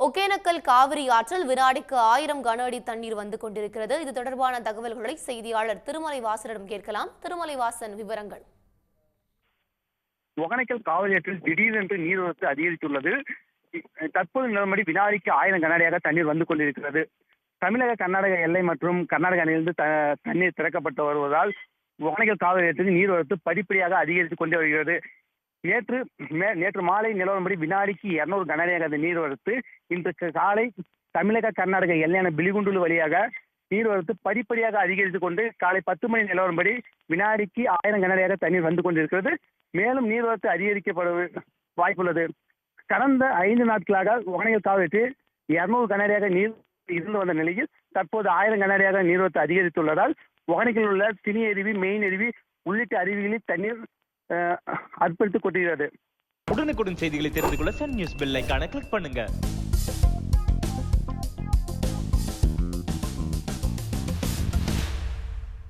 ஒகேனக்கல் காவிரி ஆற்றில் வினாடிக்கு ஆயிரம் கன அடி தண்ணீர் வந்து கொண்டிருக்கிறது. இது தொடர்பான தகவல்களை செய்தியாளர் திருமலை வாசனிடம் கேட்கலாம். திருமலை வாசன் விவரங்கள். ஒகேனக்கல் காவிரி ஆற்றில் திடீரென்று நீர்வரத்து அதிகரித்துள்ளது. தற்போது நிலமடி வினாடிக்கு ஆயிரம் கனஅடியாக தண்ணீர் வந்து கொண்டிருக்கிறது. தமிழக கர்நாடக எல்லை மற்றும் கர்நாடக அணையிலிருந்து த- தண்ணீர் திறக்கப்பட்டு வருவதால் ஒகனைக்கல் காவிரி ஆற்றில் நீர்வரத்து படிப்படியாக அதிகரித்துக் கொண்டே வருகிறது. நேற்று மே- நேற்று மாலை நிலவரம்படி வினாடிக்கு இருநூறு கனஅடியாக நீர்வரத்து இன்று காலை தமிழக கர்நாடக எல்லையான பிலிகுண்டுலு வழியாக நீர்வரத்து படிப்படியாக அதிகரித்து கொண்டு காலை பத்து மணி நிலவரம்படி வினாடிக்கு ஆயிரம் கனஅடியாக தண்ணீர் வந்து கொண்டிருக்கிறது. மேலும் நீர்வரத்து அதிகரிக்கப்பட வாய்ப்புள்ளது. கடந்த ஐந்து நாட்களாக ஒகனையில் காவிட்டு இருநூறு கனஅடியாக நீர் இருந்து வந்த நிலையில் தற்போது ஆயிரம் கனஅடியாக நீர்வரத்து அதிகரித்துள்ளதால் ஒகனைக்கில் உள்ள சினி அருவி மெயின் அருவி உள்ளிட்ட அருவிகளில் தண்ணீர் அஹ், அர்ப்பணித்துக் கொட்டுகிறது உடனுக்குடன் செய்திகளை தெரிந்து கொள்ள சன் நியூஸ் பெல் கிளிக் பண்ணுங்க.